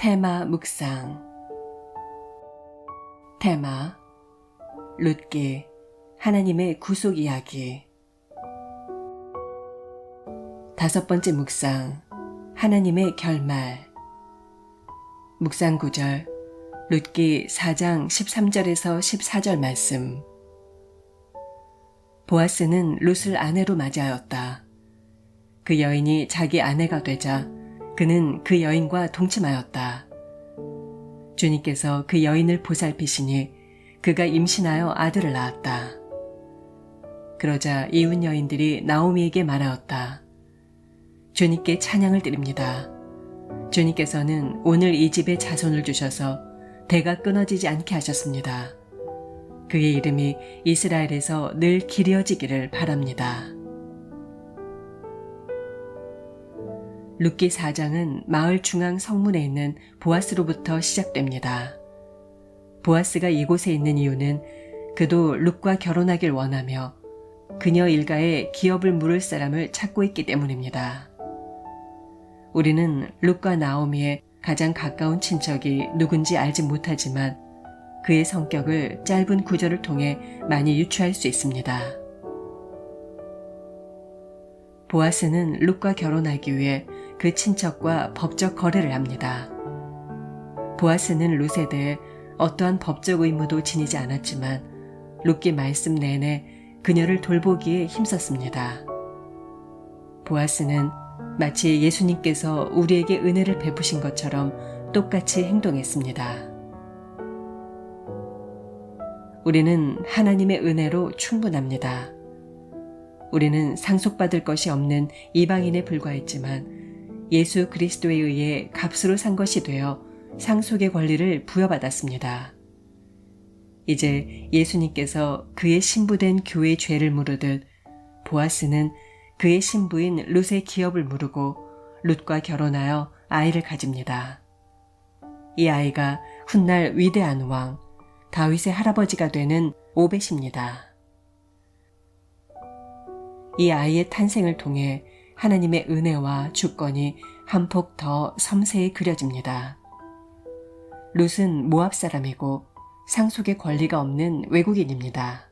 테마 묵상. 테마 룻기 하나님의 구속 이야기. 다섯 번째 묵상 하나님의 결말. 묵상 구절 룻기 4장 13절에서 14절 말씀. 보아스는 룻을 아내로 맞이하였다. 그 여인이 자기 아내가 되자 그는 그 여인과 동침하였다. 주님께서 그 여인을 보살피시니 그가 임신하여 아들을 낳았다. 그러자 이웃 여인들이 나오미에게 말하였다. 주님께 찬양을 드립니다. 주님께서는 오늘 이 집에 자손을 주셔서 대가 끊어지지 않게 하셨습니다. 그의 이름이 이스라엘에서 늘 기려지기를 바랍니다. 룻기 4장은 마을 중앙 성문에 있는 보아스로부터 시작됩니다. 보아스가 이곳에 있는 이유는 그도 룻과 결혼하길 원하며 그녀 일가에 기업을 물을 사람을 찾고 있기 때문입니다. 우리는 룻과 나오미의 가장 가까운 친척이 누군지 알지 못하지만 그의 성격을 짧은 구절을 통해 많이 유추할 수 있습니다. 보아스는 룻과 결혼하기 위해 그 친척과 법적 거래를 합니다. 보아스는 룻에 대해 어떠한 법적 의무도 지니지 않았지만 룻기 말씀 내내 그녀를 돌보기에 힘썼습니다. 보아스는 마치 예수님께서 우리에게 은혜를 베푸신 것처럼 똑같이 행동했습니다. 우리는 하나님의 은혜로 충분합니다. 우리는 상속받을 것이 없는 이방인에 불과했지만 예수 그리스도에 의해 값으로 산 것이 되어 상속의 권리를 부여받았습니다. 이제 예수님께서 그의 신부된 교회의 죄를 물으듯 보아스는 그의 신부인 룻의 기업을 물으고 룻과 결혼하여 아이를 가집니다. 이 아이가 훗날 위대한 왕 다윗의 할아버지가 되는 오벳입니다. 이 아이의 탄생을 통해 하나님의 은혜와 주권이 한 폭 더 섬세히 그려집니다. 룻은 모압 사람이고 상속의 권리가 없는 외국인입니다.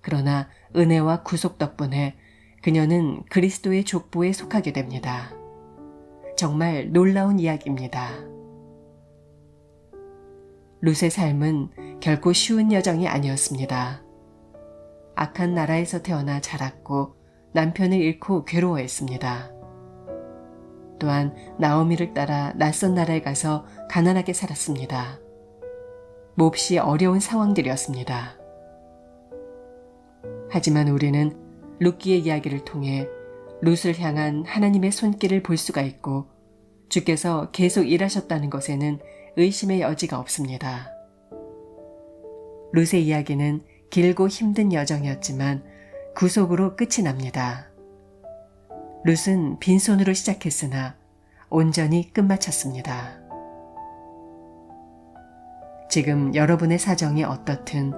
그러나 은혜와 구속 덕분에 그녀는 그리스도의 족보에 속하게 됩니다. 정말 놀라운 이야기입니다. 룻의 삶은 결코 쉬운 여정이 아니었습니다. 악한 나라에서 태어나 자랐고 남편을 잃고 괴로워했습니다. 또한 나오미를 따라 낯선 나라에 가서 가난하게 살았습니다. 몹시 어려운 상황들이었습니다. 하지만 우리는 룻기의 이야기를 통해 룻을 향한 하나님의 손길을 볼 수가 있고 주께서 계속 일하셨다는 것에는 의심의 여지가 없습니다. 룻의 이야기는 길고 힘든 여정이었지만 구속으로 끝이 납니다. 룻은 빈손으로 시작했으나 온전히 끝마쳤습니다. 지금 여러분의 사정이 어떻든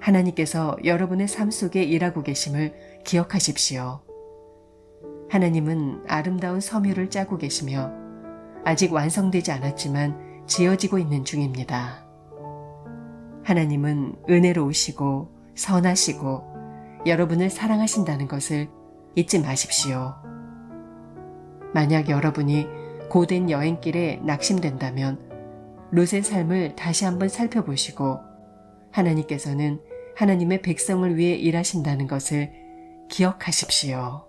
하나님께서 여러분의 삶 속에 일하고 계심을 기억하십시오. 하나님은 아름다운 섬유를 짜고 계시며 아직 완성되지 않았지만 지어지고 있는 중입니다. 하나님은 은혜로우시고 선하시고 여러분을 사랑하신다는 것을 잊지 마십시오. 만약 여러분이 고된 여행길에 낙심된다면 룻의 삶을 다시 한번 살펴보시고 하나님께서는 하나님의 백성을 위해 일하신다는 것을 기억하십시오.